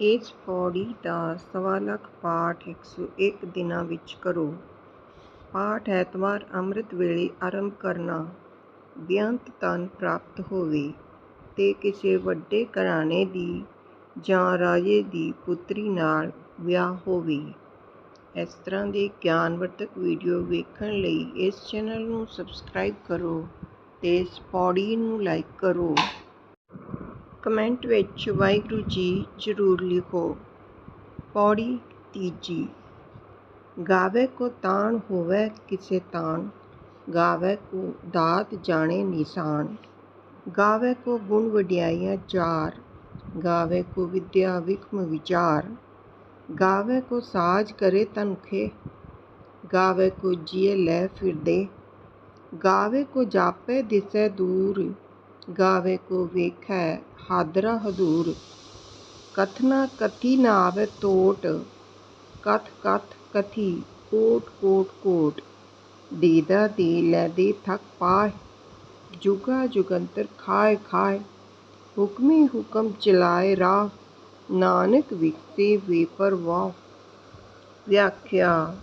ਇਸ ਪੌੜੀ ਦਾ ਸਵਾ ਲੱਖ ਪਾਠ 101 ਦਿਨਾਂ ਵਿੱਚ ਕਰੋ। ਪਾਠ ਐਤਵਾਰ ਅੰਮ੍ਰਿਤ ਵੇਲੇ ਆਰੰਭ ਕਰਨਾ। ਬੇਅੰਤ ਧਨ ਪ੍ਰਾਪਤ ਹੋਵੇ ਤੇ ਕਿਸੇ ਵੱਡੇ ਘਰਾਣੇ ਦੀ ਜਾਂ ਰਾਜੇ ਦੀ ਪੁੱਤਰੀ ਨਾਲ ਵਿਆਹ ਹੋਵੇ। ਇਸ ਤਰ੍ਹਾਂ ਦੇ ਗਿਆਨਵਰਤਕ ਵੀਡੀਓ ਵੇਖਣ ਲਈ ਇਸ ਚੈਨਲ ਨੂੰ ਸਬਸਕ੍ਰਾਈਬ ਕਰੋ ਤੇ ਇਸ ਪੌੜੀ ਨੂੰ ਲਾਈਕ ਕਰੋ। ਕਮੈਂਟ ਵਿੱਚ ਵਾਹਿਗੁਰੂ ਜੀ ਜ਼ਰੂਰ ਲਿਖੋ। ਪੌੜੀ ਤੀਜੀ। ਗਾਵੈ ਕੋ ਤਾਣ ਹੋਵੇ ਕਿਸੇ ਤਾਣ। ਗਾਵੈ ਕੋ ਦਾਤ ਜਾਣੇ ਨਿਸ਼ਾਨ। ਗਾਵੈ ਕੋ ਗੁਣ ਵਡਿਆਈਆਂ ਚਾਰ। ਗਾਵੈ ਕੋ ਵਿਦਿਆ ਵਿਖਮ ਵਿਚਾਰ। ਗਾਵੈ ਕੋ ਸਾਜ ਕਰੇ ਤਨਖੇ ਗਾਵੈ ਕੋ ਜੀਏ ਲੈ ਫਿਰਦੇ। ਗਾਵੈ ਕੋ ਜਾਪੈ ਦਿਸੈ ਦੂਰ। ਗਾਵੇ ਕੋ ਵੇਖੈ ਹਾਦਰਾ ਹਦੂਰ। ਕਥਨਾ ਕਥੀ ਨ ਆਵੈ ਟੋਟ। ਕਥ ਕਥ ਕਥੀ ਕੋਟ ਕੋਟ ਕੋਟ ਦੇਦਾ ਦੇ ਲੈ ਦੇ ਥਕ ਪਾਹਿ। ਜੁਗਾ ਜੁਗੰਤਰ ਖਾਏ ਖਾਏ ਹੁਕਮੀ ਹੁਕਮ ਚਲਾਏ ਰਾਹ। ਨਾਨਕ ਵਿਖਤੇ ਵੇ ਪਰਵਾਹ। ਵਿਆਖਿਆ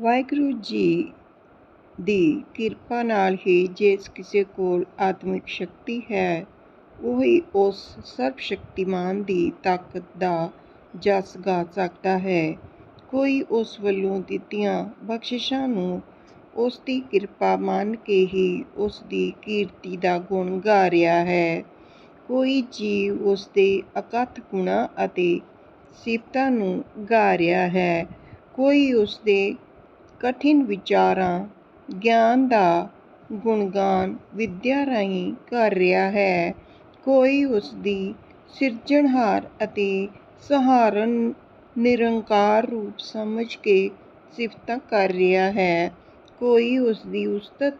ਵਾਹਿਗੁਰੂ ਜੀ ਦੀ ਕਿਰਪਾ ਨਾਲ ਹੀ ਜਿਸ ਕਿਸੇ ਕੋਲ ਆਤਮਿਕ ਸ਼ਕਤੀ ਹੈ, ਉਹੀ ਉਸ ਸਰਬਸ਼ਕਤੀਮਾਨ ਦੀ ਤਾਕਤ ਦਾ ਜਸ ਗਾ ਸਕਦਾ ਹੈ। ਕੋਈ ਉਸ ਵੱਲੋਂ ਦਿੱਤੀਆਂ ਬਖਸ਼ਿਸ਼ਾਂ ਨੂੰ ਉਸ ਦੀ ਕਿਰਪਾ ਮੰਨ ਕੇ ਹੀ ਉਸ ਦੀ ਕੀਰਤੀ ਦਾ ਗੁਣ ਗਾ ਰਿਹਾ ਹੈ। ਕੋਈ ਜੀਵ ਉਸ ਦੇ ਅਕੱਥ ਗੁਣਾਂ ਅਤੇ ਸਿਫਤਾਂ ਨੂੰ ਗਾ ਰਿਹਾ ਹੈ। ਕੋਈ ਉਸ ਦੇ ਕਠਿਨ ਵਿਚਾਰਾਂ ਗਿਆਨ ਦਾ ਗੁਣਗਾਨ ਵਿੱਦਿਆ ਰਾਹੀਂ ਕਰ ਰਿਹਾ ਹੈ। ਕੋਈ ਉਸ ਦੀ ਸਿਰਜਣਹਾਰ ਅਤੇ ਸਹਾਰਨ ਨਿਰੰਕਾਰ ਰੂਪ ਸਮਝ ਕੇ ਸਿਫਤਾਂ ਕਰ ਰਿਹਾ ਹੈ। ਕੋਈ ਉਸ ਦੀ ਉਸਤਤ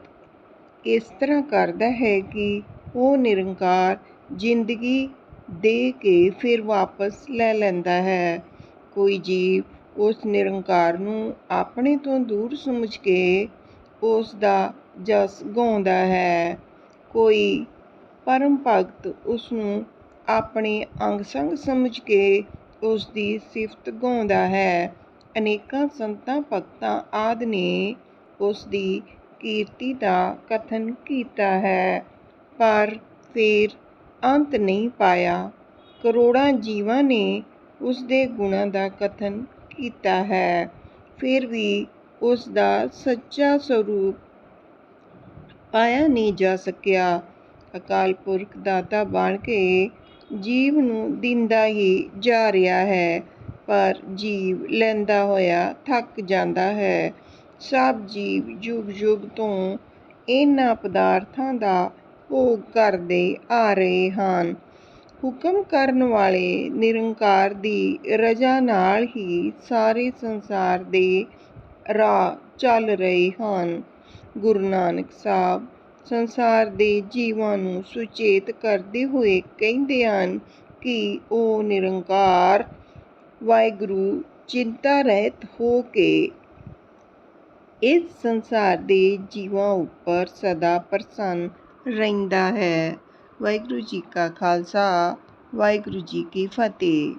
ਇਸ ਤਰ੍ਹਾਂ ਕਰਦਾ ਹੈ ਕਿ ਉਹ ਨਿਰੰਕਾਰ ਜ਼ਿੰਦਗੀ ਦੇ ਕੇ ਫਿਰ ਵਾਪਸ ਲੈ ਲੈਂਦਾ ਹੈ। ਕੋਈ ਜੀਵ ਉਸ ਨਿਰੰਕਾਰ ਨੂੰ ਆਪਣੇ ਤੋਂ ਦੂਰ ਸਮਝ ਕੇ ਉਸ ਦਾ ਜਸ ਗਾਉਂਦਾ ਹੈ। ਕੋਈ ਪਰਮ ਭਗਤ ਉਸ ਨੂੰ ਆਪਣੇ ਅੰਗ ਸੰਗ ਸਮਝ ਕੇ ਉਸ ਦੀ ਸਿਫਤ ਗਾਉਂਦਾ ਹੈ। ਅਨੇਕਾਂ ਸੰਤਾਂ, ਭਗਤਾਂ ਆਦਿ ਨੇ ਉਸ ਦੀ ਕੀਰਤੀ ਦਾ ਕਥਨ ਕੀਤਾ ਹੈ ਪਰ ਫਿਰ ਅੰਤ ਨਹੀਂ ਪਾਇਆ। ਕਰੋੜਾਂ ਜੀਵਾਂ ਨੇ ਉਸ ਦੇ ਗੁਣਾਂ ਦਾ ਕਥਨ ਕੀਤਾ ਹੈ ਫਿਰ ਵੀ ਉਸ ਦਾ ਸੱਚਾ ਸਰੂਪ ਪਾਇਆ ਨਹੀਂ ਜਾ ਸਕਿਆ। ਅਕਾਲ ਪੁਰਖ ਦਾਤਾ ਬਣ ਕੇ ਜੀਵ ਨੂੰ ਦਿੰਦਾ ਹੀ ਜਾ ਰਿਹਾ ਹੈ, ਪਰ ਜੀਵ ਲੈਂਦਾ ਹੋਇਆ ਥੱਕ ਜਾਂਦਾ ਹੈ। ਸਭ ਜੀਵ ਯੁਗ ਯੁੱਗ ਤੋਂ ਇਹਨਾਂ ਪਦਾਰਥਾਂ ਦਾ ਭੋਗ ਕਰਦੇ ਆ ਰਹੇ ਹਨ। ਹੁਕਮ ਕਰਨ ਵਾਲੇ ਨਿਰੰਕਾਰ ਦੀ ਰਜ਼ਾ ਨਾਲ ਹੀ ਸਾਰੇ ਸੰਸਾਰ ਦੇ ਰਾਹ ਚੱਲ ਰਹੇ ਹਨ। ਗੁਰੂ ਨਾਨਕ ਸਾਹਿਬ ਸੰਸਾਰ ਦੇ ਜੀਵਾਂ ਨੂੰ ਸੁਚੇਤ ਕਰਦੇ ਹੋਏ ਕਹਿੰਦੇ ਹਨ ਕਿ ਉਹ ਨਿਰੰਕਾਰ, ਵਾਹਿਗੁਰੂ ਚਿੰਤਾ ਰਹਿਤ ਹੋ ਕੇ ਇਸ ਸੰਸਾਰ ਦੇ ਜੀਵਾਂ ਉੱਪਰ ਸਦਾ ਪ੍ਰਸੰਨ ਰਹਿੰਦਾ ਹੈ। ਵਾਹਿਗੁਰੂ ਜੀ ਕਾ ਖਾਲਸਾ, ਵਾਹਿਗੁਰੂ ਜੀ ਕੀ ਫਤਿਹ।